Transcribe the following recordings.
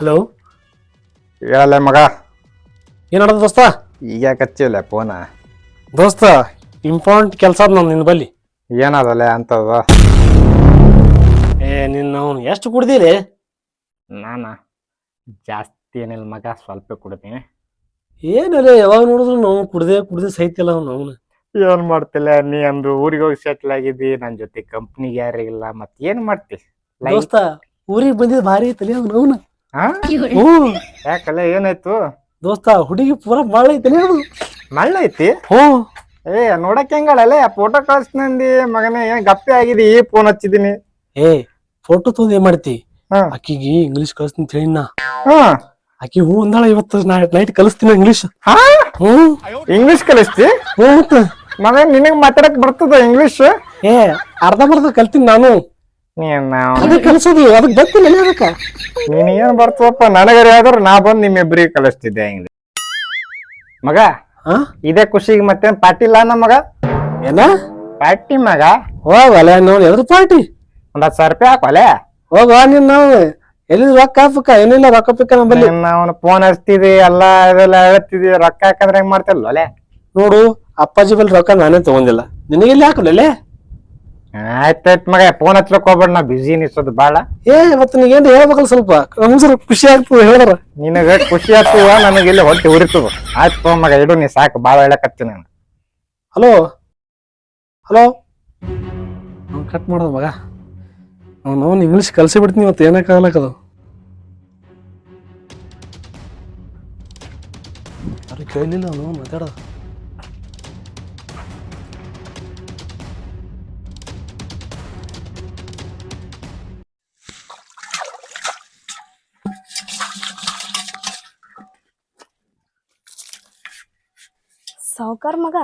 Hello ಹೇಳಲ್ಲ ಮಗ? ಏನದ ದೋಸ್ತ? ಈಗ ಹಚ್ಚಿಲ್ಲ ಫೋನ ದೋಸ್ತ ಇಂಪಾರ್ಟೆಂಟ್ ಕೆಲಸ ಅದ ನಾನು ನಿನ್ನ ಬಲ್ಲಿ. ಏನಾದಲ್ಲ ಅಂತದ? ಏ ನಿನ್ನ ಅವ್ನು ಎಷ್ಟು ಕುಡ್ದಿರಿ ನಾನ? ಜಾಸ್ತಿ ಏನಿಲ್ಲ ಮಗ ಸ್ವಲ್ಪ ಕುಡ್ತೀನಿ ಏನಿಲ್ಲ ಯಾವಾಗ ನೋಡಿದ್ರು ನಾವು ಕುಡ್ದೆ ಕುಡ್ದೆ ಸಹಿತಿಲ್ಲ ಅವ್ನು ಅವನು. ಏನ್ ಮಾಡ್ತಿಲ್ಲ ನೀ ಅಂದ್ರೆ ಊರಿಗೆ ಹೋಗಿ ಸೆಟ್ಲ್ ಆಗಿದ್ದಿ ನನ್ನ ಜೊತೆ ಕಂಪ್ನಿಗೆ ಯಾರಿಗಿಲ್ಲ ಮತ್ತೆ ಏನ್ ಮಾಡ್ತಿ? ದೋಸ್ತ ಊರಿಗೆ ಬಂದಿದ್ದು ಭಾರಿ ಐತಲಿ ಅವ್ನು ಅವನು. ಹಾ? ಹ್ಞೂ ಯಾಕಲ್ಲ ಏನಾಯ್ತು? ದೋಸ್ತ ಹುಡುಗಿ ಪೂರ ಮಳ್ಳ ಐತಿ ಮಳ್ಳ ಐತಿ ಹ್ಞೂ ಏ ನೋಡಕ್ ಹೆಂಗಳಲ್ಲ? ಫೋಟೋ ಕಳ್ಸ್ನಂದಿ ಮಗನೇ ಏನ್ ಗಪ್ಪೆ ಆಗಿದೆ? ಈ ಫೋನ್ ಹಚ್ಚಿದೀನಿ. ಏ ಫೋಟೋ ತೊಂದ್ ಏನ್ ಮಾಡ್ತಿ? ಹಾ. ಆಕಿಗೆ ಇಂಗ್ಲಿಷ್ ಕಲಿಸ್ತೀನಿ ಅಂತ ಹೇಳಿನ ಹಾ. ಆಕಿ ಹೂ ಅಂದಾಳ ಇವತ್ತು ನೈಟ್ ಕಲಿಸ್ತೀನಿ ಇಂಗ್ಲಿಷ್ ಹಾ? ಹ್ಞೂ ಇಂಗ್ಲಿಷ್ ಕಲಿಸ್ತಿ? ಹ್ಞೂ. ಮಗ ನಿನಗ್ ಮಾತಾಡಕ್ ಬರ್ತದ ಇಂಗ್ಲಿಷ್ ಏ ಅರ್ಧ ಬರ್ಧ ಕಲ್ತೀನಿ ನಾನು. ನೀನ್ ಅದೇ ಕಲಿಸೋದು ಅದಕ್ಕೆ ಗೊತ್ತಿಲ್ಲ ಅದಕ್ಕೆ ನೀನ್ ಏನ್ ಬರ್ತವಪ್ಪ ನನಗರ ಯಾವ್ದಾರ ನಾ ಬಂದ್ ನಿಮ್ಮಿಬ್ರಿಗೆ ಕಲಿಸ್ತಿದ್ದೆ ಮಗ ಹಾ ಇದೇ ಖುಷಿಗೆ ಮತ್ತೇನ್ ಪಾರ್ಟಿ ಇಲ್ಲ ನಮ್ಮ ಮಗ? ಏನ? ಪಾರ್ಟಿ ಮಗ? ಹೋಗಲೆ ನೋಡಿ ಎದ್ರ ಪಾರ್ಟಿ? ಒಂದ್ ಹತ್ತು ಸಾವಿರ ರೂಪಾಯಿ ಹಾಕೋಲೆ ಹೋಗ ನೀನ್ ನಾವು. ಎಲ್ಲಿ ರೊಕ್ಕ ಪಕ್ಕ ಏನಿಲ್ಲ ರೊಕ್ಕ ಪಿಕ್ಕ ನಂಬಲ್ಲಿ ಅವನು ಫೋನ್ ಹಚ್ತಿದಿ ಎಲ್ಲಾ ಇದೆಲ್ಲ ಹೇಳ್ತಿದಿ ರೊಕ್ಕ ಹಾಕಂದ್ರೆ ಹೆಂಗ್ ಮಾಡ್ತಿಲ್ಲ ಒಲೆ? ನೋಡು ಅಪ್ಪಾಜಿ ಬಲ್ಲಿ ರೊಕ್ಕ ನಾನೇ ತಗೊಂಡಿಲ್ಲ. ನಿನಗೆ ಇಲ್ಲಿ ಹಾಕಲೇ ಆಯ್ತಾಯ್ತ್ ಮಗ ಫೋನ್ ಹಚ್ಲಕ್ ಹೋಗ್ಬೇಡ ನಾ ಬಿಸಿ ಅನಿಸೋದು ಬಾಳ. ಏ ಮತ್ತೆ ನೀಗೇನ್ ಹೇಳ್ಬೇಕಲ್ಲ ಸ್ವಲ್ಪ ನಮ್ಸರ ಖುಷಿ ಆಗ್ತದೆ ಹೇಳಿದ್ರ. ನಿನಗ ಖುಷಿ ಆಗ್ತದ ನನಗೆ ಇಲ್ಲಿ ಹೊಟ್ಟೆ ಉರಿತದ. ಆಯ್ತು ತಗೋ ಮಗ ಇಡು ನೀ ಸಾಕು ಬಾಳ ಹೇಳಕತ್ತಿ ನಾನು. ಹಲೋ? ಹಲೋ? ಅವ್ನು ಕಟ್ ಮಾಡೋದು ಮಗ. ಅವನು ಅವ್ನು ಇಂಗ್ಲೀಷ್ ಕಲ್ಸಿ ಬಿಡ್ತೀನಿ ಇವತ್ತು ಏನಕ್ಕಾಗಲಕ್ಕದು ಅರೆ ಕೇಳಲಿಲ್ಲ ಅವನು ಮಾತಾಡೋದು. ಸಾವ್ಕಾರ್ ಮಗ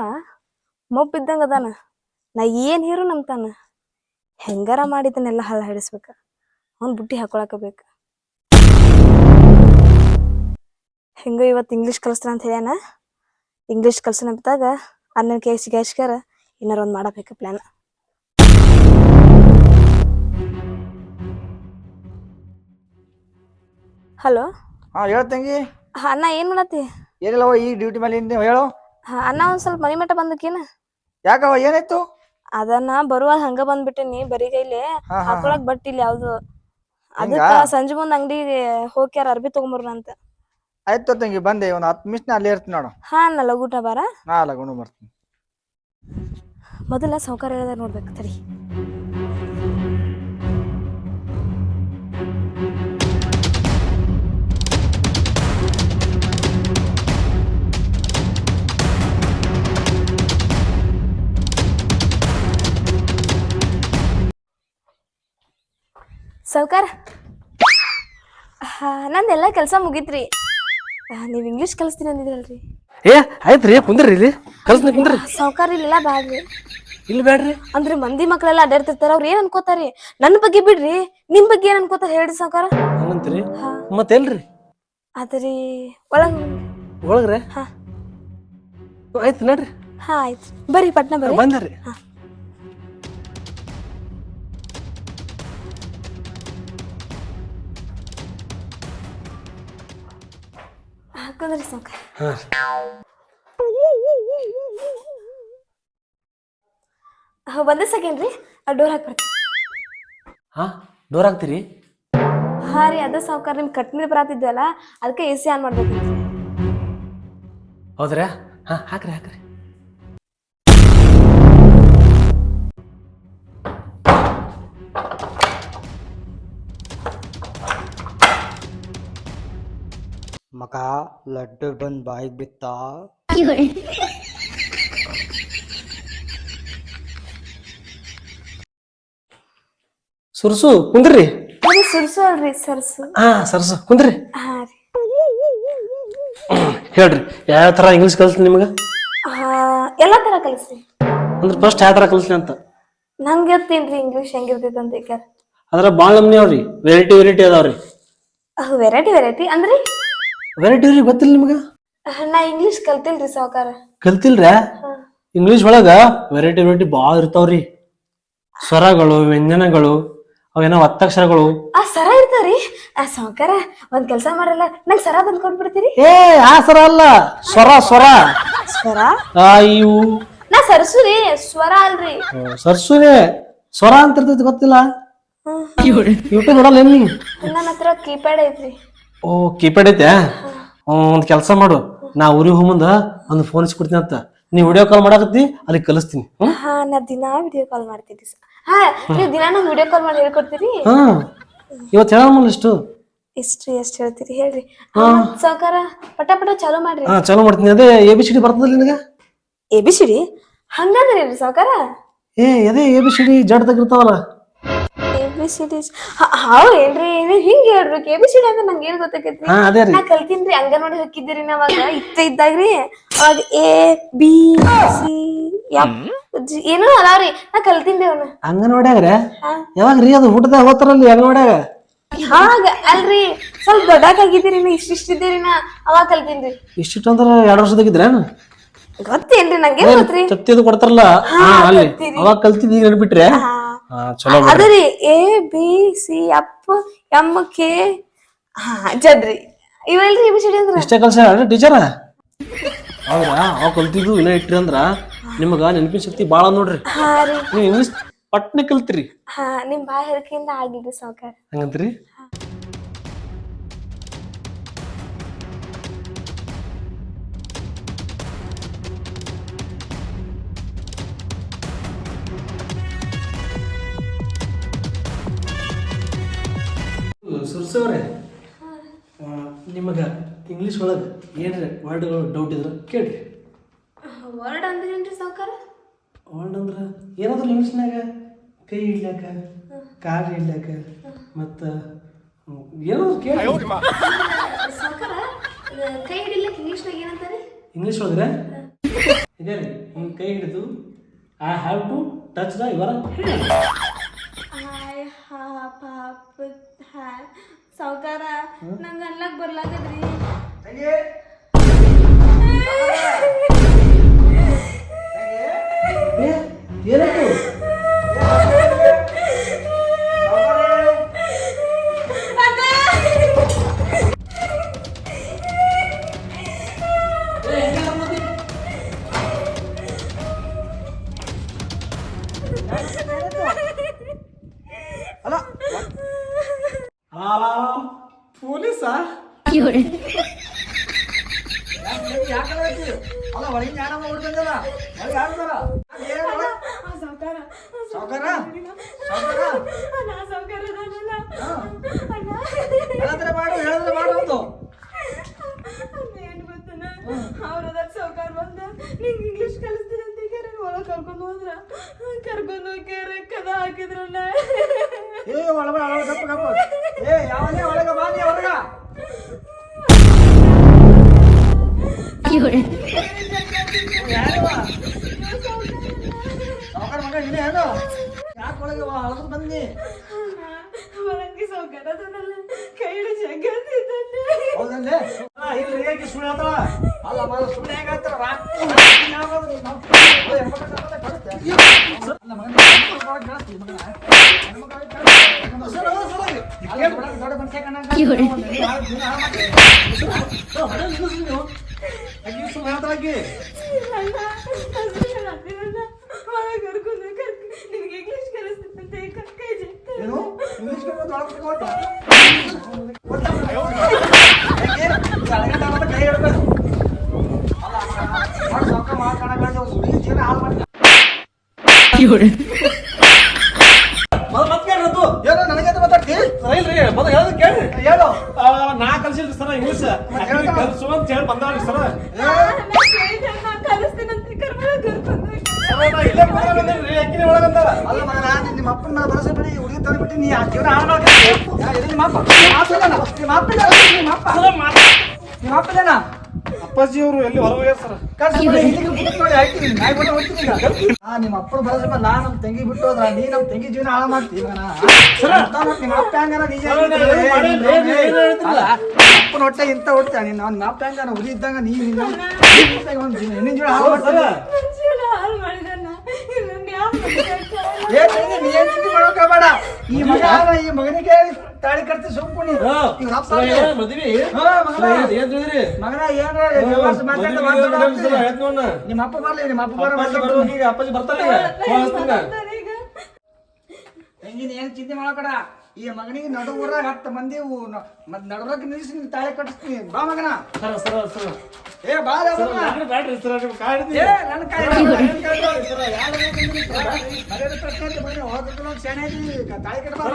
ಮೊಬ್ಬಿದ್ದಂಗ ಅದಾನ. ನಾ ಏನ್ ಹೀರು ನಂಬ್ತಾನ. ಹೆಂಗಾರ ಮಾಡಿದನೆಲ್ಲ ಹಳ್ಳ ಹಿಡಿಸ್ಬೇಕ. ಅವನ್ ಬುಟ್ಟಿ ಹಾಕೊಳಕ ಬೇಕ. ಹೆಂಗ ಇವತ್ತು ಇಂಗ್ಲೀಷ್ ಕಲಿಸ್ತಾನ ಅಂತ ಹೇಳ್ಯಾನ. ಇಂಗ್ಲೀಷ್ ಕಲ್ಸನ ಬಿದ್ದಾಗ ಅಣ್ಣನ ಕೇಸ್ ಸಿಗಾಯಿಸ್ಕಾರ ಏನಾರ ಒಂದ್ ಮಾಡಬೇಕು ಪ್ಲಾನ್ ಹಲೋ? ಹಾ ಹೇಳ್ತಂಗಿ ಹಾ ಅಣ್ಣ ಏನ್ ಮಾಡತ್ತಿ? ಏನಿಲ್ಲವ ಈ ಡ್ಯೂಟಿ ಮೇಲೆ ಹೇಳು. ಹಾ ಅಣ್ಣ ಒಂದ್ ಸ್ವಲ್ಪ ಮನಿ ಮಠ ಬಂದಕಿನ? ಯಾಕವ ಏನಾಯ್ತು? ಅದನ್ನ ಬರುವಾಗ ಹಂಗ ಬಂದ್ಬಿಟ್ಟೇನಿ ಬರೀ ಕೈಲಿ. ಹಾ, ಹಾ. ಹಾಕೊಳಕ್ ಬಟ್ಟಿಲ್ಲ ಯಾವ್ದು. ಹಿಂಗಾ? ಅದಕ್ಕ ಸಂಜೆ ಮುಂದ್ ಅಂಗಡಿಗೆ ಹೋಗ್ಯಾರ ಅರ್ಬಿ ತಗೊಂಬರ್ನ ಅಂತ. ಆಯ್ತು ತಂಗಿ ಬಂದೆ ಒಂದು ಹತ್ತು ನಿಮಿಷ ಅಲ್ಲೇ ಇರ್ತೀನಿ ನೋಡು. ಹಾ ಅಣ್ಣ ಲಗೂಟ ಬಾರ. ನಾ ಲಗುಣ ಬರ್ತೀನಿ. ಮೊದಲ ಸೌಕರ್ಯ ಹೇಳ್ದ ನೋಡ್ಬೇಕು ತಡಿ. ಸೌಕಾರ ಹಾ ನಂದೆಲ್ಲ ಕೆಲಸ ಮುಗೀತ್ರಿ. ನೀವು ಇಂಗ್ಲಿಷ್ ಕಲಿಸ್ತೀನಿ ಅಂದಿದ್ರಲ್ರಿ. ಏ ಆಯ್ತ್ರಿ ಕುಂದ್ರಿ ಇಲ್ಲಿ. ಕಲ್ಸ್ನ ಕುಂದ್ರಿ. ಸೌಕಾರ ಇಲ್ಲೆಲ್ಲ ಬ್ಯಾಡ್ರಿ. ಇಲ್ಲಿ ಬೇಡ್ರಿ ಅಂದ್ರೆ ಮಂದಿ ಮಕ್ಕಳೆಲ್ಲ ಅಡ್ಡಾಡ್ತಿರ್ತಾರ ಅವ್ರ ಏನ್ ಅನ್ಕೋತಾರಿ? ನನ್ ಬಗ್ಗೆ ಬಿಡ್ರಿ ನಿಮ್ ಬಗ್ಗೆ ಏನ್ ಅನ್ಕೋತಾರ ಹೇಳ್ರಿ ಸೌಕರ್ ಹಂಗಂತೀರಿ. ಹಾ. ಮತ್ತೆಲ್ರಿ ಅದ್ರಿ ಒಳಗ್ ಒಳಗ್ರೆ? ಹಾ. ಆಯ್ತು ನಡ್ರಿ. ಹಾ ಆಯ್ತು. ಬರ್ರಿ ಪಟ್ನ ಬರ್ರಿ. ಬಂದ್ರಿ. ಹಾಕಂದ್ರಿ ಸಾವ್ಕಾರ ಹಾ ಹಾ ಒಂದೇ ಸೆಕೆಂಡ್ ರೀ ಆ ಡೋರ್ ಹಾಕಿ ಬರ್ತೀನಿ ಹಾ ಡೋರ್ ಹಾಕ್ತೀರಿ ಹಾ ರೀ ಅದ ಸಾವ್ಕಾರ ನಿಮ್ ನೀರು ಬರಾತಿದ್ವಲ್ಲ ಅದಕ್ಕೆ ಎ ಸಿ ಆನ್ ಮಾಡ್ಬೇಕು ಹೌದ್ರಾ? ಹಾ ಹಾಕ್ರಿ ಹಾಕ್ರಿ. ಮಗ ಲಡ್ಡು ಬಂದ್ ಬಾಯಿಗೆ ಬಿತ್ತಾ ಸುರ್ಸು ಕುಂದ್ರಿ ಅದು ಸುರ್ಸು ಅಲ್ರಿ ಸರ್ಸು. ಹಾ ಸರ್ಸು ಕುಂದ್ರಿ. ಹಾ ರೀ. ಹೇಳ್ರಿ ಯಾವ ತರ ಇಂಗ್ಲಿಷ್ ಕಲ್ಸ್ ನಿಮ್ಗೆ? ಹಾ ಎಲ್ಲಾ ತರ ಕಲಿಸ್ರಿ. ಅಂದ್ರೆ ಫಸ್ಟ್ ಯಾವ ತರ ಕಲ್ಸ್ಲಿ ಅಂತ? ನಂಗೆ ಗೊತ್ತೇನ್ರಿ ಇಂಗ್ಲಿಷ್ ಹೆಂಗಿರ್ತೈತೆ ಅಂತ ಈಗ. ಅದ್ರ ಭಾಳ ನಮ್ನಿ ಅವ್ರಿ ವೆರೈಟಿ ವೆರೈಟಿ ಅದಾವ್ರಿ. ವೆರೈಟಿ ವೆರೈಟಿ ಅಂದ್ರಿ? ವೆರೈಟಿ ರೀ ಗೊತ್ತಿಲ್ಲ ನಿಮ್ಗ? ನಾ ಇಂಗ್ಲಿಷ್ ಕಲ್ತಿಲ್ರಿ ಸಾವ್ಕಾರ. ಕಲ್ತಿಲ್ರ ಇಂಗ್ಲಿಷ್ ಒಳಗ ವೆರೈಟಿ ವೆರೈಟಿ ಭಾಳ ಇರ್ತಾವ್ರಿ. ಸ್ವರಗಳು ವ್ಯಂಜನಗಳು ಅವೇನೋ ಒತ್ತಕ್ಷರಗಳು. ಆ ಸರ ಇರ್ತಾವ್ರಿ. ಆ ಸಾವ್ಕಾರ ಒಂದ್ ಕೆಲಸ ಮಾಡಲ್ಲ ನಂಗೆ ಸರ ಬಂದ್ ಕೊಟ್ಬಿಡ್ತೀರಿ. ಏ ಆ ಸರ ಅಲ್ಲ. ಸ್ವರ ಸ್ವರ. ಸ್ವರ? ಆ ಇವು. ನಾ ಸರ್ಸುರಿ ಸ್ವರ ಅಲ್ರಿ. ಸರ್ಸುರಿ ಸ್ವರ ಅಂತ ಇರ್ತೈತಿ ಗೊತ್ತಿಲ್ಲ? ಯೂಟ್ಯೂಬ್ ನೋಡಲ್ಲ ಏನ್ ನೀ ನನ್ನ ಹತ್ರ ಕೀಪ್ಯಾಡ್ ಐತ್ರಿ. ಓ ಕೀಪ್ಯಾಡ್ ಐತೆ? ಒಂದ್ ಕೆಲಸ ಮಾಡು. ನಾ ಊರಿಗೆ ಹೋಗ್ಮಂದ ಒಂದು ಫೋನ್ ಇಸ್ಕೊಡ್ತೀನಿ ಅಂತ. ನೀ ವಿಡಿಯೋ ಕಾಲ್ ಮಾಡಾಕತ್ತಿ ಅಲ್ಲಿ ಕಲಿಸ್ತೀನಿ. ಹಾ ನಾ ದಿನಾ ವಿಡಿಯೋ ಕಾಲ್ ಮಾಡ್ತೀನಿ. ಹಾ ನೀವು ದಿನಾ ನಂಗೆ ವಿಡಿಯೋ ಕಾಲ್ ಮಾಡಿ ಹೇಳ್ಕೊಡ್ತೀರಿ? ಹಾ. ಇವತ್ತು ಹೇಳಮ್ಮಲ್ಲ ಇಷ್ಟು? ಎಷ್ಟು ಎಷ್ಟು ಹೇಳ್ತೀರಿ. ಹೇಳ್ರಿ. ಸಾವ್ಕಾರ ಪಟ ಪಟ ಚಾಲೂ ಮಾಡ್ರಿ. ಹಾ ಚಾಲೂ ಮಾಡ್ತೀನಿ. ಅದೇ ಎ ಬಿ ಸಿ ಡಿ ಬರ್ತದಲ್ಲ ನಿನಗೆ? ಎ ಬಿ ಸಿ ಡಿ ಹಂಗಂದ್ರಿ ಸಾವ್ಕಾರ? ಏ ಅದೇ A B C D Z ತೆಗಿರ್ತಾವಲ್ಲ B C D ಹಾವ್ ಏನ್ರಿ? ಹಿಂಗ್ ಹೇಳ್ಬೇಕು ಎ ಬಿ ಸಿ ಡಿ ಅಂದ್ರೆ ನಂಗೆ ಏನ್ ಗೊತ್ತಾಕೈತ್ರಿ? ಹಾ ಅದೇ ರೀ. ನಾ ಕಲ್ತೀನ್ರಿ. ಅಂಗನವಾಡಿ ಹೋಗಿದ್ದೀರಿ ನಾವಾಗ ಇತ್ತ ಇದ್ದಾಗ್ರಿ. ಅವಾಗ A B C F G ಏನೋ ಅದಾವ್ರಿ ನಾ ಕಲ್ತೀನ್ರಿ ಅವನ್ನ ಅಂಗನವಾಡ್ಯಾಗ್ರೆ. ಯಾವಾಗ ರೀ ಅದು ಊಟದಾಗ ಹೋಗ್ತಾರಲ್ಲಿ ಅಂಗನವಾಡ್ಯಾಗ? ಹಾಗ ಅಲ್ರಿ. ಸ್ವಲ್ಪ ದೊಡ್ಡಕಾಗಿದ್ದೀರಿ ನಾ ಇಷ್ಟಿಷ್ಟಿದ್ದೀರಿ ನಾ ಅವಾಗ ಕಲ್ತೀನ್ರಿ. ಇಷ್ಟಿಟ್ಟು ಅಂದ್ರೆ ಎರಡು ವರ್ಷದಾಗಿದ್ರೇನು ಗೊತ್ತೇನ್ರಿ ನಂಗೆ ಗೊತ್ತ್ರಿ? ತತ್ತಿದು ಕೊಡ್ತಾರಲ್ಲ? ಹಾ ಅಲ್ಲಿ. ಅವಾಗ ಕಲ್ತಿದ್ ಈಗ ಚಲೋ ಅದು ರೀ ಎ ಬಿ ಸಿ ಅಪ್ ಎಂ ಕೆ ಹಾ ಜಡ್ರಿ ಇವೆಲ್ರಿ ಎ ಬಿ ಸಿ ಡಿ ಅಂದ್ರ? ಇಷ್ಟೇ ಕಲ್ಸ ಟೀಚರ ಹೌದಾ ಅವಾಗ ಕಲ್ತಿದ್ದು ಇಟ್ರಿ ಅಂದ್ರ ನಿಮಗ ನೆನಪಿನ ಶಕ್ತಿ ಬಾಳ ನೋಡ್ರಿ. ಹಾ ರೀ. ನೀವು ಇಂಗ್ಲಿಷ್ ಪಟ್ನೆ ಕಲ್ತ್ರಿ. ಹಾ ನಿಮ್ ಬಾಯಿ ಹರಕೆಯಿಂದ ಆಗಿದ್ದು ಸಾವುಕಾರ. ಹಂಗಂತ್ರಿ? ಸುರ್ಸವ್ರೆ ನಿಮಗ ಇಂಗ್ಲೀಷ್ ಒಳಗೆ ಏನ್ರಿ ವರ್ಡ್ಗಳು ಡೌಟ್ ಇದ್ರೆ ಕೇಳ್ರಿ ವರ್ಡ್ ಅಂದ್ರೇನ್ರಿ ಸಾವುಕಾರ? ವರ್ಡ್ ಅಂದ್ರೆ ಏನಾದ್ರೂ ಇಂಗ್ಲೀಷ್ನಾಗ ಕೈ ಇಡ್ಲಾಕ ಕಾರ್ ಇಡ್ಲಾಕ ಮತ್ತ ಏನಾದ್ರು ಕೇಳಿ. ಸಾವ್ಕಾರ ಕೈ ಹಿಡಿಲಿಕ್ಕೆ ಇಂಗ್ಲೀಷ್ನಾಗ ಏನಂತಾರೆ? ಇಂಗ್ಲೀಷ್ ಹೋದ್ರೆ ಇದೆ ರೀ ಹಿಂಗೆ ಕೈ ಹಿಡಿದು I have to touch the ಇವರ ಸಾವ್ಕಾರ ನಂಗೆ ಅನ್ಲಕ್ ಬರ್ಲಾಗದ್ರಿ. ದೊಡ್ಡ ಮನುಷ್ಯ ಕಣ್ಣಂಗ ಹೇಳ್ತಾಳಕಿ ಒಳಗೆ ಕರ್ಕೊಂಡು ನಿನ್ಗೆ ಇಂಗ್ಲಿಷ್ ಕಲಿಸ್ತೀನಿ ಅಂತ ಕೈ ಜಗ್ಗ ಏನು ಇಂಗ್ಲಿಷ್ ಕೊಟ್ಟ ಕೈ ಹಿಡ್ಬೇಕು ಅಲ್ಲ ಮಾಡಿ ಸಾಕ ಮಾತಾಡಬೇಡ ಹುಡುಗಿ ಜೀವನ ಹಾಳು ಮಾಡಿ ಏನೋ ನನಗೆ ಅಂತ ಮಾತಾಡ್ತಿ ಇಲ್ರಿ ಮೊದಲು ಹೇಳೋದು ಕೇಳ್ರಿ ಹೇಳು ನಾ ಕಲ್ಸಿಲ್ರಿ ಸರ್ ಇಂಗ್ಲಿಷ್ ಹೇಳ್ದ? ಕಲ್ಸು ಅಂತ ಹೇಳಿ ಬಂದವ್ರಿ ಸರ್. ಅಲ್ಲ ನೀನ್ ನಿಮ್ಮ ಅಪ್ಪನ ಮೇಲೆ ಭರವಸೆ ಬಿಡಿ ಹುಡುಗಿ ತಂದ್ಬಿಟ್ಟು ನೀ ಆ ಜೀವನ ಹಾಳು ಮಾಡ್ಕೊಂಡಿ. ಯಾ, ಇದು ನಿಮ್ಮ ಅಪ್ಪ ನಿಮ್ಮ ಅಪ್ಪ? ನಿಮ್ಮ ಅಪ್ಪ? ನಿಮ್ಮ ಅಪ್ಪ ನಿಮ್ಮ ಅಪ್ಪಾಜಿ ಅವರು ಎಲ್ಲಿ ಹೊರಗೆ ಸರ್ ಬಿಡಿ. ನಿಮ್ಮ ಅಪ್ಪನ ಭರವಸೆ ಮೇಲೆ ನಾ ನಮ್ಮ ತಂಗಿ ಬಿಟ್ಟು ಹೋದ್ರ ನೀ ನಮ್ಮ ತಂಗಿ ಜೀವನ ಹಾಳು ಮಾಡ್ತಿ ಮಗನ ಅಂತ ನಿಮ್ಮ ಅಪ್ಪ ನಿಜ ಅಪ್ಪನ ಹೊಟ್ಟೆ ಇಂತ ಹೊಟ್ಟೆ ನೀನು. ನಾನು ಅಪ್ಪ ಹೆಂಗಾರ ಹುಡುಗಿ ಇದ್ದಂಗ ನೀ ನಿನ್ನ ಒಂದು ಜೀವನ ಹೆಣ್ಣಿನ ಜೀವನ ಹಾಳು ಮಾಡ್ತಾರ ಏನ್ ನೀ ಏನ್ ಚಿಂತೆ ಮಾಡೋಕ್ ಹೋಗ್ಬೇಡ ಈ ಮಗ ಈ ಮಗನಿಗೆ ತಾಳಿ ಕಟ್ತಿ ಇವ್ರ ಅಪ್ಪ ಮಗನ. ಏನ್ರ. ನಿಮ್ಮ ಅಪ್ಪ ಬರ್ಲಿ ನಿಮ್ಮ ಅಪ್ಪ ಬರೋ ಅಪ್ಪಾಜಿ ಬರ್ತಾರೆ ತಂಗಿ ಏನ್ ಚಿಂತೆ ಮಾಡಬೇಡ. ಈ ಮಗನಿಗೆ ನಡು ಊರಾಗ ಹತ್ತು ಮಂದಿ ಮತ್ ನಡುವರಾಗ ನಿಲ್ಲಿಸಿ ನೀನ್ ತಾಳಿ ಕಟ್ಟಿಸ್ತೀನಿ ಬಾ ಮಗನ ಏ ಬಾ. ಏ ನನ್ನ ನನ್ನ. ಸರ? ಸರ, ಐತೆ ಮಗನ. ಹೋಗ್ಬೇಕು ಅಂತ ಶಾಣೆ ಐತಿ. ಕ- ಬಾ.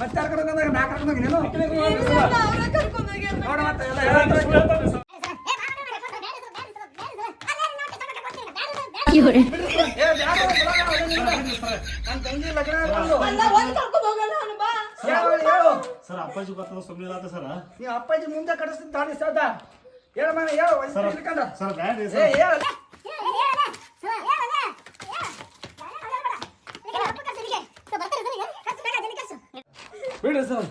ಮತ್ತೆ ಯಾರ್ ಕರ್ಕೊಂಡ್ ಹೋದಾಗ ನಾ ಕರ್ಕೊಂಡ್ ಹೋಗಿ ನೀನು? ನೋಡು ಮತ್ತೆ ಎಲ್ಲ ಹೇಳ್ತಾರೆ. ಏ, ಬ್ಯಾಡ, ಬಿಡಲ್ಲ, ನನ್ನ ನನ್ ತಂಗಿ ಲಗ್ನ ಹೇಳು. ಸರ್ ಅಪ್ಪಾಜಿ ಬರ್ತದ ಸುಮ್ಮನೆ ಸರ್. ನೀ ಅಪ್ಪಾಜಿ ಮುಂದೆ ಕಡಿಸ್ತೀನಿ ತಾಳಿ ಸಾದ ಹೇಳ ಮನೆ ಸರ್ ಬ್ಯಾಡ್ರಿ ಏ ಹೇಳು. ಬಿಡ್ರಿ ಸರ್.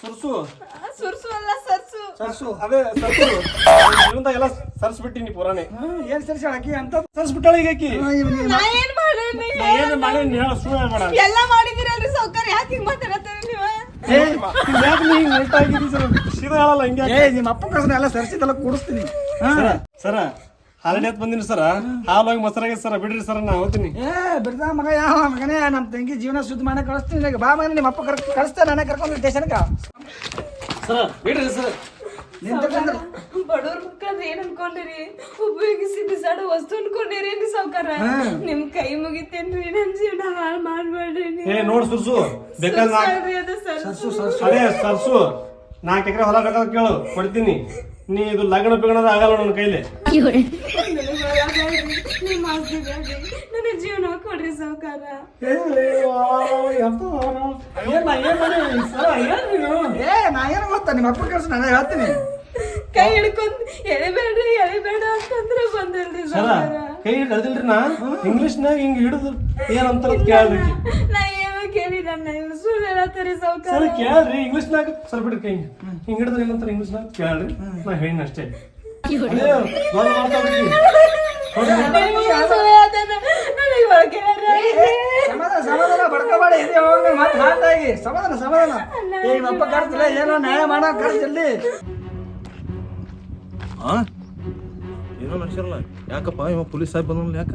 ಸುರ್ಸು. ಸುರ್ಸು ಅಲ್ಲ ಸರ್ಸು. ಸರ್ಸು ಅದೇ ಸರ್ಸು. ಎಲ್ಲ ಸರ್ಸ್ಬಿಟ್ಟಿನಿ ಪುರಾಣಿ. ಹ್ಮ್, ಏನ್ ಸರ್ಸ ಹಾಕಿ ಅಂತ ಸರ್ಸ್ಬಿಟ್ಟಾಳ ಈಗ ಹಾಕಿ ಏನು ಏನ್ ಮಾಡೇನಿ ಏನು ಮಾಡಿ ಹೇಳ ಸುಳ್ಳು ಹೇಳ್ಬೇಡ. ಎಲ್ಲ ಯಾಕೆ ಹಿಂಗ್ ಮಾತಾಡತ್ತೀರಿ ನೀವು? ಯಾಕೆ ನೀ ಹಿಂಗ್ ಉಲ್ಟಾಗಿದ್ದಿ ಸರ್? ಸೀದಾ ಹೇಳಲ್ಲ ಹಿಂಗೆ ಏ ನಿಮ್ಮ ಅಪ್ಪ ಕಸನ ಎಲ್ಲ ಸರಿಸಿದೆಲ್ಲ ಕೂಡಿಸ್ತೀನಿ. ಸರ ಸರ ಹಾಲಿಡೇ ಅಂತ ಬಂದಿನಿ ಸರ. ಹಾಲಾಗಿ ಮೊಸರಾಗಿ ಸರ ಬಿಡ್ರಿ ಸರ್ ನಾ ಹೋಗ್ತೀನಿ. ಏ ಬಿಡ್ದ ಮಗ ಯಾವ ಮಗನೇ ನಮ್ಮ ತಂಗಿ ಜೀವನ ಶುದ್ಧ ಮಾಡಿ ಕಳಿಸ್ತೀನಿ. ಬಾ ಮಗ ನಿಮ್ಮ ಅಪ್ಪ ಕರ್ ಕಳಿಸ್ತಾ ನಾನೇ ಕರ್ಕೊಂಡು ಸ್ಟೇಷನ್ಗ. ಸರ್ ಬಿಡ್ರಿ ಸರ್. ಬಡವ್ರ ಮಕ್ಕಳಂದ್ರೆ ಏನ್ ಅನ್ಕೊಂಡಿರಿ? ಉಪಯೋಗಿಸಿ ಬಿಸಾಡೋ ವಸ್ತು ಅನ್ಕೊಂಡಿರಿ ಸಾವ್ಕಾರ? ನಿಮ್ ಕೈ ಮುಗಿತೇನ್ರಿ ನನ್ ಜೀವನ ಹಾಳು ಮಾಡ್ಬೇಡ್ರಿ. ಏ ನೋಡ್ ಸುರ್ಸು. ಬೇಕಾದ್ರೆ ಸರ್ಸು. ಸರ್ಸು. ನಾಲ್ಕು ಎಕರೆ ಹೊಲ ಬೇಕಾದ್ರೆ ಕೇಳು ಕೊಡ್ತೀನಿ. ನೀ ಇದು ಲಗ್ನ ಪಿಗಣದ ಆಗಲ್ಲ ನನ್ನ ಕೈಲಿ. ನನಗ್ ಹೊಲ ಬೇಡ್ರಿ, ನಿಮ್ ಆಸ್ತಿ ಬೇಡ್ರಿ. ನನಗ್ ಜೀವನ ಕೊಡ್ರಿ ಸಾವ್ಕಾರ ಏ ನಾ ಏನು ಗೊತ್ತಾ ನಿಮ್ಮ ಅಪ್ಪ ಕೆಲಸ ನಾನು ಹೇಳ್ತೀನಿ. ಕೈ ಹಿಡ್ಕೊಂಡ್ ಎಳಿಬೇಡ್ರಿ ಎಳಿಬೇಡ ಅಂತಂದ್ರೆ ಬಂದಿಲ್ರಿ ಸರ ಸಾವ್ಕಾರ. ಕೈ ಹಿಡ್ದಿಲ್ರಿ ನಾ? ಇಂಗ್ಲಿಷ್ನಾಗ ಹಿಂಗ್ ಹಿಡಿದು ಏನಂತಾರ ಕೇಳ್ರಿ. ನಾ ಏನೋ ಕೇಳಿ ನನ್ನ ಸುಳ್ಳು ಹೇಳತ್ತಾರೆ ಸಾವ್ಕಾರ. ಸರ್ ಕೇಳ್ರಿ. ಇಂಗ್ಲಿಷ್ನಾಗ ಸರ್ ಬಿಡ್ರಿ ಕೈ. ಹಿಂಗ್ ಹಿಡಿದ್ರೆ ಏನಂತಾರ ಇಂಗ್ಲಿಷ್ನಾಗ ಕೇಳ್ರಿ. ನಾ ಹೇಳಿನ ಅಷ್ಟೇ. ಅದೇ ದೊಡ್ಡ ಮಾತಾಡ್ರಿ ನನಗೆ ಒಳಗೆ ಸಮಾಧಾನ ಸಮಾಧಾನ ಬಡ್ಕೋಬೇಡ ಇದೆ ಹೋಗಿ ಮತ್ತೆ ಮಾತಾಗಿ ಸಮಾಧಾನ ಸಮಾಧಾನ. ಏ ನಿಮ್ಮ ಅಪ್ಪ ಕರ್ತಿಲ್ಲ ಏನೋ ನ್ಯಾಯ ಮಾಡೋ ಕರ್ತಿಲ್ಲಿ ಆ? ಏನೋ ನಡ್ಸಿರಲ್ಲ ಯಾಕಪ್ಪ? ಇವ ಪೊಲೀಸ್ ಸಾಹೇಬ್ ಬಂದ್ ಯಾಕ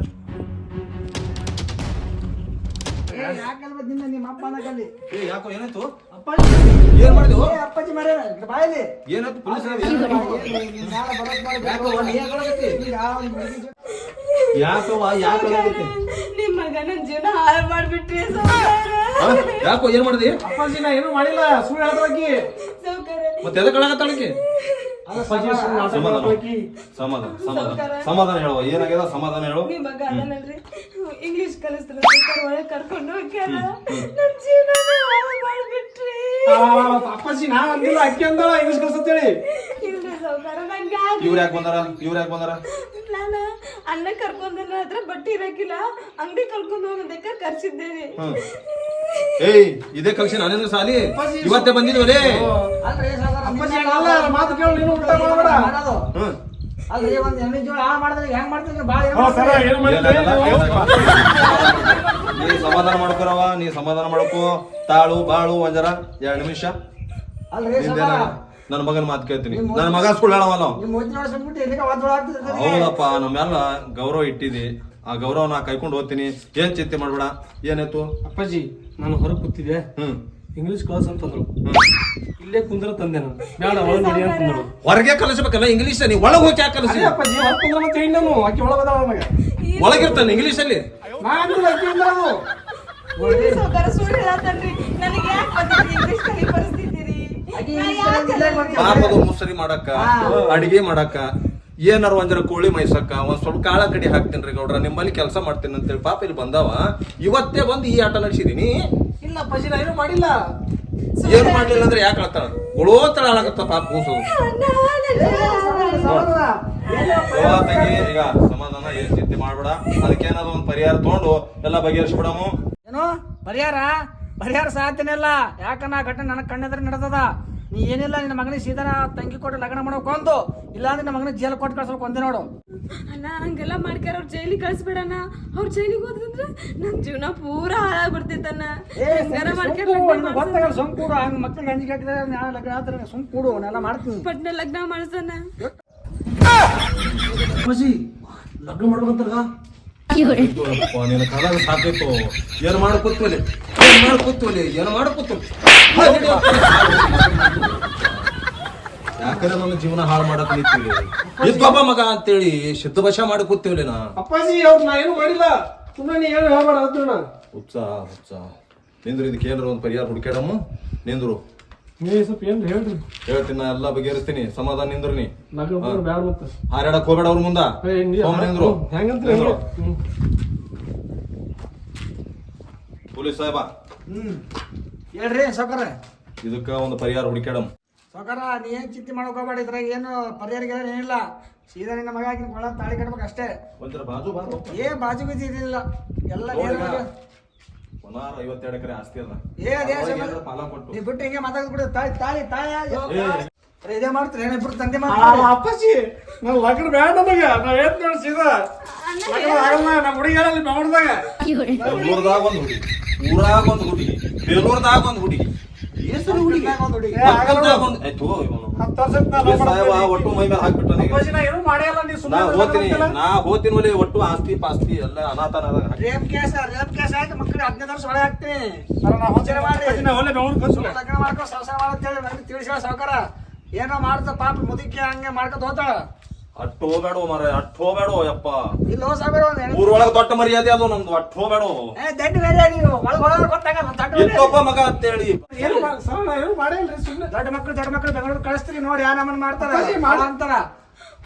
ಏ ನಿಮ್ಮ ಅಪ್ಪ ಅನ್ನಕಲ್ಲಿ ಏ ಯಾಕೋ ಏನಾಯ್ತು? ಅಪ್ಪಾಜಿ ಏನ್ ಮಾಡಿದ್ವು ಏ ಅಪ್ಪಾಜಿ ಮಾರೇ ಬಾಯಲ್ಲಿ. ಏನಾಯ್ತು ಪೊಲೀಸ್ ಯಾಕೋ ಯಾಕ ನಿಮ್ ಮಗನ ಜೀವನ ಹಾಳು ಮಾಡ್ಬಿಟ್ರಿ ಯಾಕೋ ಏನ್ ಮಾಡಿದಿ? ಅಪ್ಪಾಜಿ ನಾ ಏನು ಮಾಡಿಲ್ಲ ಸುಳ್ಳು ಹೇಳ್ತಾಕಿ ಸಾವ್ಕಾರ ಮತ್ತೆ ಎದಕ್ ಕಳಗತ್ತಾಳಕಿ ಸಮಾಧಾನ ಸಮಾಧಾನ. ಸಮಾಧಾನ ಹೇಳುವ ಏನಾಗ್ಯದ ಸಮಾಧಾನ ಹೇಳು. ಮಗ ಇಂಗ್ಲಿಷ್ ಕಲಿಸ್ತಾರೆ ಒಳಗ್ ಕರ್ಕೊಂಡು ಹೋಗ್ಯಾರ. ನನ್ ಜೀವನ ಮಾಡ್ಬಿಟ್ರಿ. ಅಪ್ಪಾಜಿ ನಾ ಅಂದಿಲ್ಲ ಅಕ್ಕಿ ಅಂದಳ ಇಂಗ್ಲಿಷ್ ಕಲ್ಸತ್ತೇಳಿ. ಇವ್ರ ಯಾಕೆ ಬಂದಾರ? ಇವ್ರ ಯಾಕೆ ಬಂದಾರ? ನಾನ ಅಣ್ಣ ಕರ್ಕೊಂಡ್ರೆ ಹತ್ರ ಬಟ್ಟೆ ಇರಕಿಲ್ಲ ಅಂಗಡಿ ಕರ್ಕೊಂಡು ಹೋಗೋದಕ್ಕೆ ಕರ್ಸಿದ್ದೇನೆ. ಹ್ಮ್. ಏಯ್ ಇದೇ ಕಲ್ಸಿ ನಾನೇನು ಸಾಲಿ? ಇವತ್ತೇ ಹಂಗಲ್ಲ ಮಾತು ಕೇಳು ನೀನು ಉಲ್ಟಾ ಮಾಡಬೇಡ. ಹ್ಮ್. ಅಲ್ರಿ ಒಂದ್ ಎಣ್ಣೆ ಜೋಳ ಹಾಳು ಮಾಡಿದ್ರೆ ಹೆಂಗ್ ಮಾಡ್ತಿದ್ರಿ ಭಾಳ ಹಾ ಏನು ಮಾಡಿಲ್ಲ ನೀ ಸಮಾಧಾನ ಮಾಡ್ಕೊರವ ನೀ ಸಮಾಧಾನ ಮಾಡ್ಕೋ. ತಾಳು ಬಾಳು ಒಂಜರ ಎರಡು ನಿಮಿಷ. ಅಲ್ರಿ ನನ್ನ ಮಗನ ಮಾತು ಕೇಳ್ತೀನಿ. ನನ್ನ ಮಗ ಸ್ಕೂಲ್ ಹೇಳವಲ್ಲ ಹೌದಪ್ಪ ನಮ್ಮೆಲ್ಲ ಗೌರವ ಇಟ್ಟಿದಿ. ಆ ಗೌರವನ ನಾ ಕೈಕೊಂಡು ಹೋಗ್ತೀನಿ. ಏನ್ ಚಿಂತೆ ಮಾಡ್ಬೇಡ. ಏನಾಯ್ತು? ಅಪ್ಪಾಜಿ ನಾನು ಹೊರಗೆ ಕೂತಿದ್ದೆ. ಹ್ಮ್. ಇಂಗ್ಲಿಷ್ ಕ್ಲಾಸ್ ಅಂತಂದ್ರು ಇಲ್ಲೇ ಕುಂದ್ರ ತಂದೆ ನಾನು. ಬೇಡ ಒಳಗೆ ನಡಿ ಅಂತಂದ್ರು ಹೊರಗೆ ಕಲಿಸ್ಬೇಕಲ್ಲ ಇಂಗ್ಲಿಷ್ ನೀ ಒಳಗೆ ಹೋಗಿ ಯಾಕೆ ಕಲಿಸಿ ಅಪ್ಪಾಜಿ ಹೊರಗೆ ಕುಂದ್ರ ಮತ್ತೆ ಹೇಳಿ ನಾನು. ಆಕಿ ಒಳಗೆ ಬಂದಾಳ ನನಗೆ. ಒಳಗಿರ್ತಾನೆ ಇಂಗ್ಲಿಷ್ ಅಲ್ಲಿ. ನಾನು ಸುಳ್ಳು ಹೇಳತ್ತನ್ರಿ ನನಗೆ ಯಾಕೆ ಬಂದಿದ್ರಿ ಇಂಗ್ಲಿಷ್ ಕಲಿ ಪಾಪದ ಮುಸರಿ ಮಾಡಕ್ಕ ಅಡಿಗೆ ಮಾಡಕ್ಕ ಏನಾರ ಒಂದರ ಕೋಳಿ ಮೈಸಕ್ಕ ಒಂದ್ ಸ್ವಲ್ಪ ಕಾಳ ಕಡಿ ಹಾಕ್ತೀನಿ ಗೌಡ್ರ ನಿಮ್ಮಲ್ಲಿ ಕೆಲಸ ಮಾಡ್ತೀನಿ ಅಂತೇಳಿ ಪಾಪ ಇಲ್ಲಿ ಬಂದವ. ಇವತ್ತೇ ಬಂದು ಈ ಆಟ ನಡೆಸಿದೀನಿ. ಇಲ್ಲ ಪಜಿನ ಏನು ಮಾಡಿಲ್ಲ. ಏನು ಮಾಡ್ಲಿಲ್ಲ ಅಂದ್ರೆ ಯಾಕೆ ಅಳ್ತಾಳ? ಉಳೋತಳ ಅಳಕತ್ತ ಪಾಪ ಕೂಸು. ಈಗ ಸಮಾಧಾನ ಏನ್ ಚಿಂತೆ ಮಾಡ್ಬೇಡ. ಅದಕ್ಕೇನಾದ್ರು ಒಂದ್ ಪರಿಹಾರ ತಗೊಂಡು ಎಲ್ಲ ಬಗೆಹರಿಸ್ಬಿಡಮು. ಏನು ಪರಿಹಾರ? ಪರಿಹಾರ ಸಾಧ್ಯನಿಲ್ಲ ಯಾಕನ್ನ ಘಟನೆ ನನಗೆ ಕಣ್ಣೆದ್ರೆ ನಡೆದದ? ನೀ ಏನಿಲ್ಲ ನಿನ್ನ ಮಗನಿಗೆ ಸೀದಾ ತಂಗಿ ಕೊಟ್ಟು ಲಗ್ನ ಮಾಡೋಕೆ ಒಂದು. ಇಲ್ಲಾಂದ್ರೆ ನಿನ್ನ ಮಗನಿಗೆ ಜೈಲ್ ಕೊಟ್ಟು ಕಳ್ಸೋಕೆ ಒಂದೇ ನೋಡು. ಅಣ್ಣ ಹಂಗೆಲ್ಲ ಮಾಡ್ಕ್ಯಾರ ಅವ್ರ ಜೈಲಿಗೆ ಕಳ್ಸ್ಬೇಡಣ್ಣ. ಅವ್ರ ಜೈಲಿಗೆ ಹೋದ್ರಂದ್ರೆ ನನ್ನ ಜೀವನ ಪೂರಾ ಹಾಳಾಗ್ಬಿಡ್ತೈತಣ್ಣ. ಗೊತ್ತಾಗಲ್ಲ ಸುಮ್ ಕೂಡು ಹಂಗ ಮಕ್ಳಿಗೆ ಅಂಜಿಕೆ ಹಾಕಿದ್ರೆ ನಾನು ಲಗ್ನ ಆದ್ರೆ ಸುಮ್ ಕೂಡು ನಾನೆಲ್ಲ ಮಾಡ್ತೀನಿ. ಪಟ್ನ ಲಗ್ನ ಮಾಡ್ಸಣ್ಣ ಖುಷಿ ಲಗ್ನ ಮಾಡ್ಬೇಕಂತಾರ ನಿನ್ನ ಕಾಲಾಗ ಸಾಕೈತು ಏನ್ ಮಾಡ್ಕೊತ್ವಲೆ? ಏನ್ ಮಾಡ್ಕೊತ್ವಲೆ? ಏನ್ ಮಾಡ್ಕೊತ್ವಲೆ ಯಾಕಂದ್ರೆ ನನ್ನ ಜೀವನ ಹಾಳು ಮಾಡಕ್ ನಿಂತೀವಿ ಇದ್ದೊಬ್ಬ ಮಗ ಅಂತೇಳಿ ಶುದ್ಧ ಭಾಷೆ ಮಾಡಿ ಕೂತೀವಲೆ ನಾ. ಅಪ್ಪಾಜಿ ಅವ್ರು ನಾ ಏನು ಮಾಡಿಲ್ಲ. ಸುಮ್ಮನೆ ನೀ ಏನು ಹೇಳ್ಬೇಡ ಉತ್ಸಾಹ ಉತ್ಸಾಹ ನಿಂದ್ರು ಇದಕ್ಕೆ ಏನಾರ ಒಂದು ಪರಿಹಾರ ಹುಡುಕ್ಯಾಡಮ್ಮ? ನಿಂದ್ರು. ನೀ ಸ್ವಲ್ಪ ಏನ್ ಹೇಳ್ರಿ. ಹೇಳ್ತೀನಿ ನಾ ಎಲ್ಲ ಬಗೆಹರಿಸ್ತೀನಿ ಸಮಾಧಾನ ನಿಂದ್ರು ನೀ. ಮಾಡ್ದ್ರೆ ಬ್ಯಾಡ ಮತ್ತೆ. ಹಾರಾಡಕ್ ಹೋಗ್ಬೇಡ ಅವ್ರ ಮುಂದ. ಏ, ನೀ- ಹೋಗ್ ನಿಂದ್ರು. ಹೆಂಗಂತ ನಿಂದ್ರು. ಪೊಲೀಸ್ ಸಾಹೇಬ. ಹ್ಮ್. ಹೇಳ್ರಿ ಸೌಕರ ಇದಕ್ಕ ಒಂದು ಪರಿಹಾರ ಹುಡುಕ್ಯಾಡಮ್ ಸೌಕರ ನೀ ಏನ್ ಚಿಂತೆ ಮಾಡ್ಕೋಬೇಡ ಇದ್ರಾಗ ಏನು ಪರಿಹಾರ ಗಿರಿಹಾರ ಏನಿಲ್ಲ. ಸೀದಾ ನಿನ್ನ ಮಗ ಹಾಕಿ ಕೊಳ ತಾಳಿ ಕಟ್ಬೇಕು ಅಷ್ಟೇ ಒಂಥರ ಬಾಜು ಬಾ ಏ ಬಾಜು ಬಿದ್ದು ಇದಿಲ್ಲ ಎಲ್ಲ ನೇರ ಐವತ್ತೆರಡು ಎಕರೆ ಆಸ್ತಿ ಅದ. ಏ ಅದೇ ಅವಾಗ ಸಮ- ಪಾಲ ಕೊಟ್ಟು. ನೀ ಬಿಟ್ಟು ಹಿಂಗೆ ಮಾತಾಡ್ ಬಿಡು. ತಾಳಿ ತಾಳಿ ತಾಳಿ ಏ. ಅರೆ ಇದೇ ಮಾಡ್ತೀರಿ ಏನಿಬ್ರು ತಂದೆ ಆ, ಮಾಡ್ತೀರಿ ಅಪ್ಪಾಜಿ ನನ್ ಲಗ್ನ ಬ್ಯಾಡ ನಮಗ. ನಾ ಏನ್ ನೋಡಿ ಸೀದಾ ಲಗ್ನ ಆಗಲ್ಲ ನಮ್ಮ ಹುಡುಗಿಗಳಲ್ಲಿ ಬೆಂಗಳೂರದಾಗ ಬೆಂಗಳೂರದಾಗ ಒಂದು ಹುಡುಗಿ ಊರಾಗ ಒಂದು ಹುಡುಗಿ ಬೇಲೂರ್ದಾಗ ಒಂದು ಹುಡುಗಿ. ಹೆಸರು ಹುಡುಗಿ. ಒಟ್ಟು ಮೈ ಮೇಲೆ ಹಾಕ್ಬಿಟ್ಟು ನಾ ಒಲೆ ಒಟ್ಟು ಆಸ್ತಿ ಪಾಸ್ತಿ ಎಲ್ಲ ಅನಾಥನ ಹಾಕಿ. ರೇಪ್ ಕೇಸ್ ರೇಪ್ ಕೇಸ್ ಆಯ್ತು ಮಕ್ಕಳಿಗೆ ಹದಿನೈದು ವರ್ಷ ಒಳಗೆ ಹಾಕ್ತೀನಿ. ಮಾಡ್ಕೊ ಸಂಸಾರ ಮಾಡಂತೇಳಿ ನನಗೆ ಸಾವ್ಕಾರ. ಏನೋ ಮಾಡ್ತ ಪಾಪ ಮುದುಕಿ ಹಂಗೆ ಮಾಡ್ಕೊತ ಹೋತಾಳ ಅಟ್ಟು ಬೇಡೋ ಮಾರ ಅಟ್ ಹೋಗ್ಬೇಡೋ ಯಪ್ಪ ಇಲ್ಲಿ ಸಾವಿರ ಒಂದು ಹೆಣ್ಣು- ಊರೊಳಗ ದೊಡ್ಡ ಮರ್ಯಾದೆ ಅದು ನಮ್ದು ಅಟ್ಟೋ ಬೇಡೋ ಏ ದಡ್ಡ ಬೇರೆ ನೀವು ಒಳಗೆ ಹೋಗೋದು ಗೊತ್ತಾಗಲ್ಲ ದಡ್ಡ ಮಗ ಅಂತೇಳಿ ಏನು ಮಾ- ಏನು ಮಾಡೇ ಇಲ್ರಿ ಸುಮ್ಮನೆ ದೊಡ್ಡ ಮಕ್ಕಳು ದೊಡ್ಡ ಮಕ್ಕಳು ಬೆಂಗಳೂರು ಕಳಿಸ್ತೀರಿ ನೋಡಿ ಯಾ ನಮ್ಮನ್ನ ಮಾಡ್ತಾರ. ಮಾಡಂತಾರ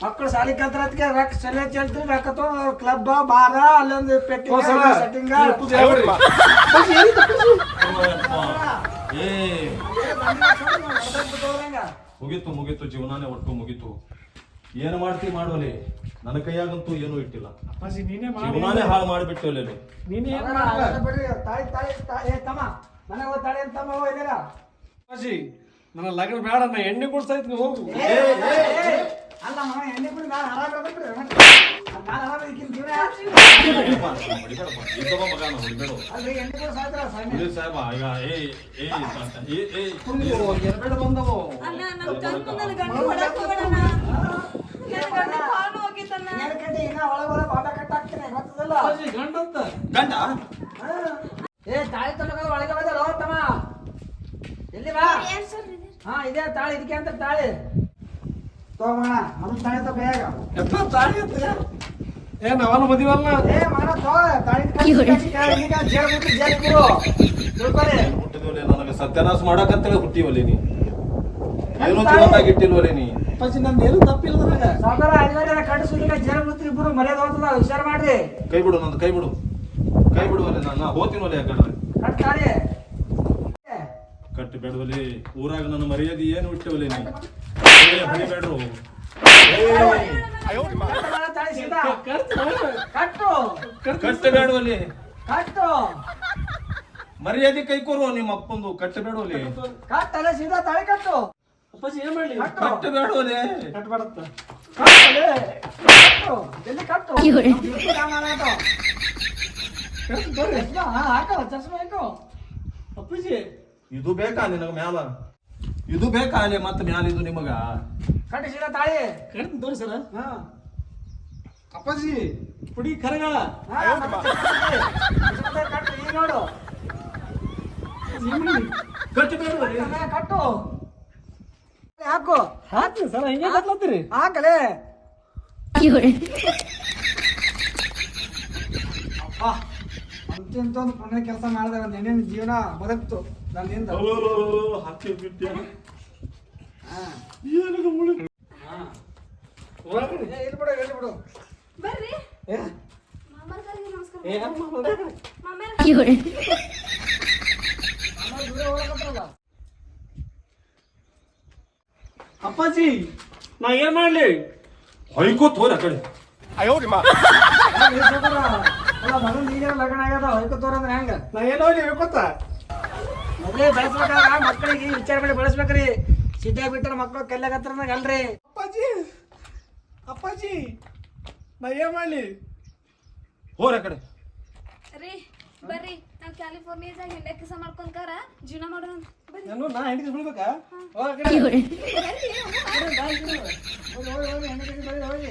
ಮಕ್ಕಳು ಸಾಲಿ ಕಲ್ತ್ರ ಅದಕ್ಕೆ ರೊಕ್ಕ ಸೆಲೆ ಚೆಲ್ತ್ರಿ ರೊಕ್ಕ ತಗೊಂಡು ಕ್ಲಬ್ ಬಾರ ಅಲ್ಲೊಂದು ಪೆಟ್ಟಿಂಗ್ ಸೆಟ್ಟಿಂಗ್ ಏ. ಮುಗೀತು ಮುಗೀತು ಜೀವನಾನೇ ಒಟ್ಟು ಮುಗೀತು. ಏನು ಮಾಡ್ತಿ ಮಾಡುವಲ್ಲಿ? ನನ್ನ ಕೈಯಾಗಂತೂ ಏನೂ ಇಟ್ಟಿಲ್ಲ. ಅಪ್ಪಾಜಿ ನೀನೇ ಮಾಡಿ. ಜೀವನಾನೇ ಹಾಳು ಮಾಡಿಬಿಟ್ಟು ಅಲ್ಲಿ ನೀನೇ ಏನ್ ಬಿಡ್ರಿ. ತಾಯಿ ತಾಯಿ ತಾಳಿ ಏ ತಮ್ಮ ಮನೆಗೆ ಹೋಗಿ ತಾಳಿ ಅಂತ ತಮ್ಮ ಹೋಗಿದ್ದೀರ ಅಪ್ಪಾಜಿ ನನ್ನ ಲಗ್ನ ಬೇಡ ನಾ ಎಣ್ಣೆ ಕೊಡ್ಸೈತ್ ಇದ್ ಹೋಗು. ಅಲ್ಲ ಎಣ್ಣೆ ಬಿಡಿ ನಾನು ಆರಾಮ ಬಿಡ್ರಿ ನಾನು ಆರಾಮ ಇದಕ್ಕಿಂತ ಜೀವನ. ಅಲ್ರಿ ಎಣ್ಣೆ ಕೂಡ ಸಾಯ್ತಾರ ಸಾಯ್ಮೆ. ಎರಡು ಬಂದವು. ಏ ಏ ಮುಂದೆ ನನ್ ಗಂಡ ಹೊಡ್ಯಾಕ್ ಹೋಗ್ಬೇಡಣ್ಣ. ನನ್ ಗಂಡ ಹೋಗಿತ್ತಣ್ಣ. ಗಂಡ. ಅಂತ. ಗಂಡ? ಏ ತಾಳಿ ತಗೊಂಡು ಒಳಗೆ ತಮ್ಮ. ಎಲ್ಲಿ ಬಾ? ಹಾ ಇದೇ ತಾಳಿ ಇದಕ್ಕೆ ಅಂತ ತಾಳಿ. ತಗೋಣ ಮನ ತಾಳಿ ತಗೋ ಬೇಗ. ತಾಳಿ ಅಂತ? ಏ ನಾವಲ್ಲ ಮದಿವಲ್ಲ. ಏ ತಗೋ ತಾಳಿ ಕಟ್ಟಿ ಈಗ ಜೇಲ್ ಬಿಟ್ಟು ಜೇಲ್ ಬಿಡು. ತಿಳ್ಕೊಳಿ ಹುಟ್ಟಿದ್ವಲ್ಲಿ ನನಗೆ ಸತ್ಯನಾಶ ಮಾಡಕಂತೇಳಿ ಹುಟ್ಟಿವಲ್ಲಿ ನೀ. ಏನೋ ನೀ. ಏನು ಸಾವುಕಾರ ಮರ್ಯಾದೆ ಹೋಗ್ತದ ಹುಷಾರ್ ಮಾಡ್ರಿ. ಕೈ ಬಿಡು ನಂದು ಕೈ ಬಿಡು. ಕೈ ಬಿಡುವಲ್ಲಿ ನಾನು ಹೋಗ್ತೀನವಲ್ಲಿ ಯಾಕಂದ್ರೆ ಕಟ್ ತಾಳಿ ಕಟ್ಟಿ ಬೇಡವಲ್ಲಿ ಊರಾಗ ನನ್ನ ಮರ್ಯಾದೆ ಏನು ಬಿಟ್ಟವಲ್ಲಿ ನೀ ಕಟ್ಟ. ಬೇಡವಲ್ಲಿ. ಕಟ್ಟು. ಮರ್ಯಾದೆ ಕೈ ಕೋರುವ ನಿಮ್ಮ ಅಪ್ಪಂದು ಕಟ್ಟ ಬೇಡವಲ್ಲಿ ಕಟ್ಟಲ್ಲ ಸೀದಾ ತಾಳಿ ಕಟ್ಟು. ಅಪ್ಪಾಜಿ ಏನ್ ಮಾಡ್ಲಿ? ಕಟ್ಟು ಕಟ್ಟ ಕಟ್ ಕಟ್ಬೇಡತ್ತ ಕಟ್ಟಲೆ. ಕಟ್ಟು. ಜಲ್ದಿ ಕಟ್ಟು. ಹಾಕೋ ಚಸ್ಮಾ ಹಾಕೋ ಅಪ್ಪಾಜಿ. ಇದು ಬೇಕಾ ನಿನಗ ಮ್ಯಾಲ? ಇದು ಬೇಕಾ ಅಲ್ಲಿ ಮತ್ತೆ ಮ್ಯಾಲ ಇದು ನಿಮಗ? ಕಟ್ಟಿಸಿದ ಸೀದಾ ತಾಳಿ. ಕಟ್ತೀನಿ ತೋರಿ ಸರ. ಹಾ. ಅಪ್ಪಾಜಿ. ಪುಡಿ ಕರಗ. ಕಟ್ಟು ಈಗ ನೋಡು. ಕಟ್ಟಿ ಕಟ್ಟು, ಕಟ್ಟು ಹಾಕು ಸರ ಸರ್ ಹಿಂಗೆ ಕಟ್ಲತ್ತೀರಿ ಹಾಕಲೇ? ಅಪ್ಪ ಅಂತಿಂತ ಒಂದು ಪುಣ್ಯ ಕೆಲಸ ಮಾಡಿದೆ ಒಂದು ಹೆಣ್ಣಿನ ಜೀವನ ಬದುಕ್ತು ನನ್ನಿಂದ. ಹಾಕಿ ಬಿಟ್ಟೆ. ಏನದು ಮುಳಿ ಇಲ್ಲಿ ಬಿಡು ಇಲ್ಲಿ ಬಿಡು. ಬರ್ರಿ. ಏ, ಮಾಮ ಮಾಮ ದೂರ ಹೋಗಕತ್ತಲ್ಲ. ಅಪ್ಪಾಜಿ ನಾ ಏನ್ ಮಾಡ್ಲಿ? ಹೊಯ್ಕೋತ್ ಹೋರ ಕಡೆ. ಅಲ್ಲ ಮಗನ್ ಈಗ ಲಗ್ನ ಆಗ್ಯದ ಹೊಯ್ಕೋತೋರ ಅಂದ್ರೆ ಹೆಂಗ? ನಾ ಏನೋ ಹೇಳ್ಕೊತ ಮೊದಲೇ ಬೆಳೆಸ್ಬೇಕಾದ್ರ ಮಕ್ಕಳಿಗೆ ವಿಚಾರ ಮಾಡಿ ಬೆಳೆಸ್ಬೇಕ್ರಿ. ಸಿದ್ಧಾಗ ಬಿಟ್ಟಾರ ಮಕ್ಕಳು ಕಲ್ಲಾಗತ್ರ ಅಲ್ರಿ. ಅಪ್ಪಾಜಿ ಅಪ್ಪಾಜಿ ನಾ ಏನ್ ಮಾಡ್ಲಿ? ಹೋರ ಕಡೆ. ರೀ ಬರ್ರಿ ನಾವು ಕ್ಯಾಲಿಫೋರ್ನಿಯಾದಾಗ ಹೆಂಡೆ ಕೆಲಸ ಮಾಡ್ಕೊಂಡ್ಕಾರ ಜೀವನ ಮಾಡೋಣ. ನಾನು ನಾ ಹೆಂಡತಿ ಬಿಡ್ಬೇಕಾ? ಹೋಗಿ ಹೋಗಿ ಹೋಗಿ ಹೆಣ್ಣು ಕಟ್ಟಿ ಬರ್ರಿ, ಹೋಗಿ.